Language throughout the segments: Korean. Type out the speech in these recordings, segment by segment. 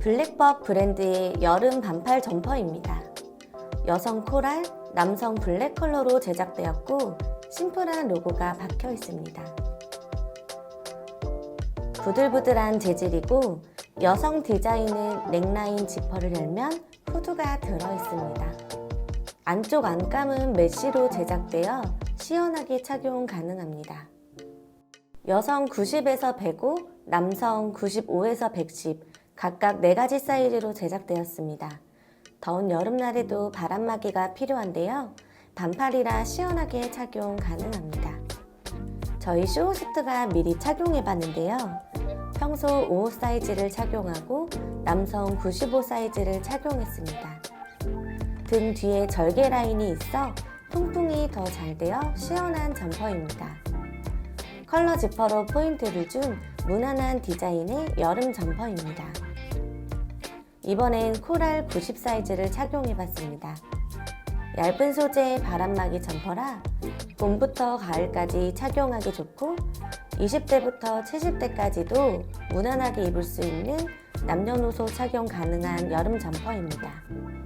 블랙법 브랜드의 여름 반팔 점퍼입니다. 여성 코랄, 남성 블랙 컬러로 제작되었고 심플한 로고가 박혀 있습니다. 부들부들한 재질이고 여성 디자인은 넥라인 지퍼를 열면 후드가 들어 있습니다. 안쪽 안감은 메쉬로 제작되어 시원하게 착용 가능합니다. 여성 90에서 105, 남성 95에서 110, 각각 4가지 사이즈로 제작되었습니다. 더운 여름날에도 바람막이가 필요한데요. 반팔이라 시원하게 착용 가능합니다. 저희 쇼호스트가 미리 착용해 봤는데요. 평소 55 사이즈를 착용하고 남성 95 사이즈를 착용했습니다. 등 뒤에 절개 라인이 있어 통풍이 더 잘 되어 시원한 점퍼입니다. 컬러 지퍼로 포인트를 준 무난한 디자인의 여름 점퍼입니다. 이번엔 코랄 90 사이즈를 착용해 봤습니다. 얇은 소재의 바람막이 점퍼라 봄부터 가을까지 착용하기 좋고 20대부터 70대까지도 무난하게 입을 수 있는 남녀노소 착용 가능한 여름 점퍼입니다.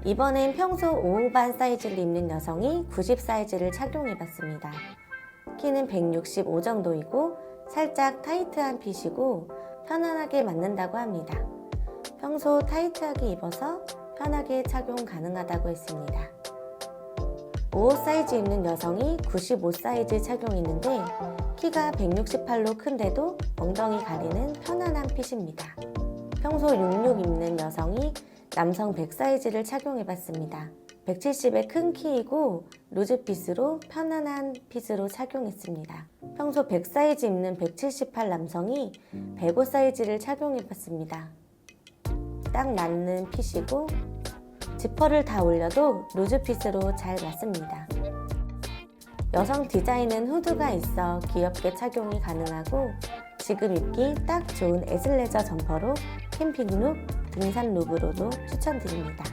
이번엔 평소 55반 사이즈를 입는 여성이 90 사이즈를 착용해 봤습니다. 키는 165 정도이고 살짝 타이트한 핏이고 편안하게 맞는다고 합니다. 평소 타이트하게 입어서 편하게 착용 가능하다고 했습니다. 55 사이즈 입는 여성이 95 사이즈 착용했는데 키가 168로 큰데도 엉덩이 가리는 편안한 핏입니다. 평소 66 입는 여성이 남성 100 사이즈를 착용해봤습니다. 170의 큰 키이고 루즈 핏으로 편안한 핏으로 착용했습니다. 평소 100 사이즈 입는 178 남성이 105 사이즈를 착용해봤습니다. 딱 맞는 핏이고 지퍼를 다 올려도 루즈 핏으로 잘 맞습니다. 여성 디자인은 후드가 있어 귀엽게 착용이 가능하고 지금 입기 딱 좋은 에슬레저 점퍼로 캠핑 룩, 등산 룩으로도 추천드립니다.